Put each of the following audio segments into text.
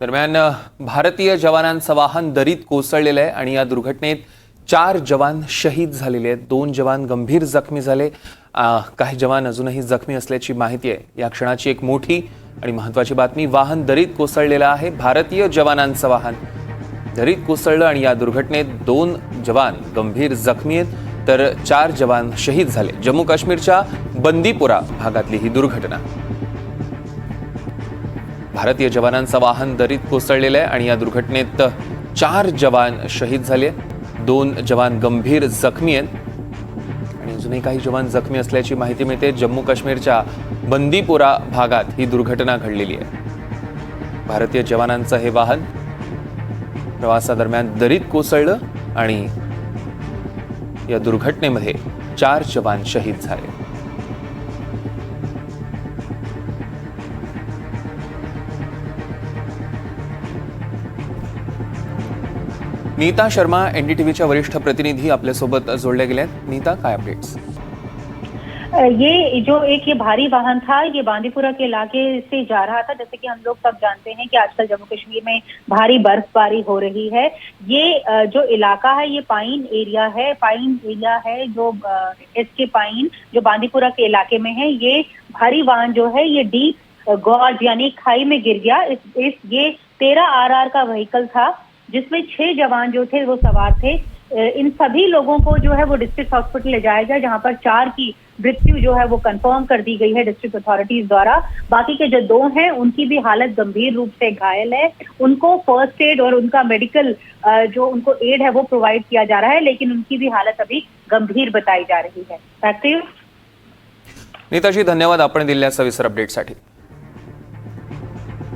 दरम्यान भारतीय जवानांचं वाहन दरीत कोसळलेलं आहे आणि या दुर्घटनेत चार जवान शहीद झालेले आहेत. दोन जवान गंभीर जखमी झाले. काही जवान अजूनही जखमी असल्याची माहिती आहे. या क्षणाची एक मोठी आणि महत्त्वाची बातमी वाहन दरीत कोसळलेलं आहे. भारतीय जवानांचं वाहन दरीत कोसळलं आणि या दुर्घटनेत दोन जवान गंभीर जखमी आहेत. तर चार जवान शहीद झाले. जम्मू काश्मीरच्या बंदीपुरा भागातली ही दुर्घटना. भारतीय जवानांचं वाहन दरीत कोसळलेलं आहे आणि या दुर्घटनेत चार जवान शहीद झाले. दोन जवान गंभीर जखमी आहेत. आणि अजूनही काही जवान जखमी असल्याची माहिती मिळते. जम्मू काश्मीरच्या बंदीपुरा भागात ही दुर्घटना घडलेली आहे. भारतीय जवानांचं हे वाहन प्रवासादरम्यान दरीत कोसळलं आणि या दुर्घटनेमध्ये चार जवान शहीद झाले. नीता शर्मा एनडीटीव्हीच्या वरिष्ठ प्रतिनिधी आपल्यासोबत जोडले गेले आहेत. नीता काय अपडेट्स ये जो एक ये भारी वाहन था ये बांदीपुरा के इलाके से जा रहा था। जैसे कि हम लोग सब जानते हैं कि आजकल जम्मू कश्मीर में भारी बर्फबारी हो रही है। ये जो इलाका है ये पाइन एरिया है। पाइन एरिया है जो एस के पाइन जो बांदीपुरा के इलाके में है। ये भारी वाहन जो है ये डीप गॉज यानी खाई में गिर गया। इस, इस ये तेरह आर का व्हीकल था। जिसमें छह जवान जो थे, वो सवार थे। इन सभी लोगों को जो है वो डिस्ट्रिक्ट हॉस्पिटल ले जाया गया, जहाँ पर चार की मृत्यु जो है वो कंफर्म कर दी गई है डिस्ट्रिक्ट अथॉरिटीज द्वारा। बाकी के जो दो हैं, उनकी भी हालत गंभीर रूप से घायल है। उनको फ़र्स्ट एड और उनका मेडिकल जो उनको एड है वो प्रोवाइड किया जा रहा है, लेकिन उनकी भी हालत अभी गंभीर बताई जा रही है. नीताजी, धन्यवाद आपण दिलेल्या सविस्तर अपडेटसाठी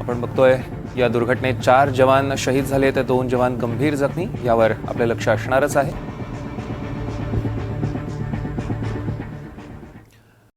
आपण बघतोय या दुर्घटनेत चार जवान शहीद झाले तर दोन जवान गंभीर जखमी. यावर आपलं लक्ष असणारच आहे.